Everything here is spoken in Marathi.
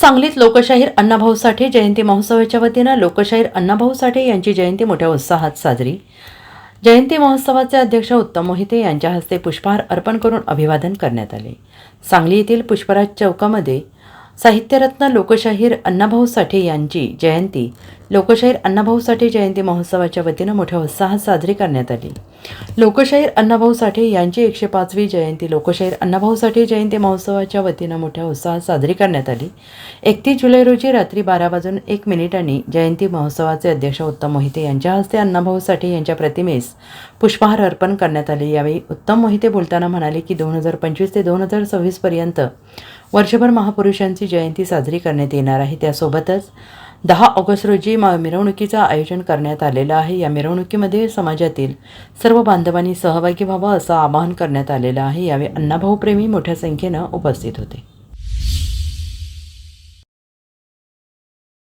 सांगलीत लोकशाहीर अण्णाभाऊ साठे जयंती महोत्सवाच्या वतीनं लोकशाहीर अण्णाभाऊ साठे यांची जयंती मोठ्या उत्साहात साजरी. जयंती महोत्सवाचे अध्यक्ष उत्तम मोहिते यांच्या हस्ते पुष्पहार अर्पण करून अभिवादन करण्यात आले. सांगली येथील पुष्पराज चौकामध्ये साहित्यरत्न लोकशाहीर अण्णाभाऊ साठे यांची जयंती लोकशाहीर अण्णाभाऊ साठे जयंती महोत्सवाच्या वतीनं मोठ्या उत्साहात साजरी करण्यात आली. लोकशाहीर अण्णाभाऊ साठे यांची एकशे पाचवी जयंती लोकशाहीर अण्णाभाऊ साठे जयंती महोत्सवाच्या वतीनं मोठ्या उत्साहात साजरी करण्यात आली. एकतीस जुलै रोजी रात्री बारा वाजून एक मिनिटांनी जयंती महोत्सवाचे अध्यक्ष उत्तम मोहिते यांच्या हस्ते अण्णाभाऊ साठे यांच्या प्रतिमेस पुष्पहार अर्पण करण्यात आले. यावेळी उत्तम मोहिते बोलताना म्हणाले की दोन हजार पंचवीस ते दोन हजार सव्वीसपर्यंत वर्षभर महापुरुषांची जयंती साजरी करण्यात येणार आहे. त्यासोबतच दहा ऑगस्ट रोजी मा मिरवणुकीचं आयोजन करण्यात आलेलं आहे. या मिरवणुकीमध्ये समाजातील सर्व बांधवांनी सहभागी व्हावं असं आवाहन करण्यात आलेलं आहे. यावेळी अण्णाभाऊ प्रेमी मोठ्या संख्येनं उपस्थित होते.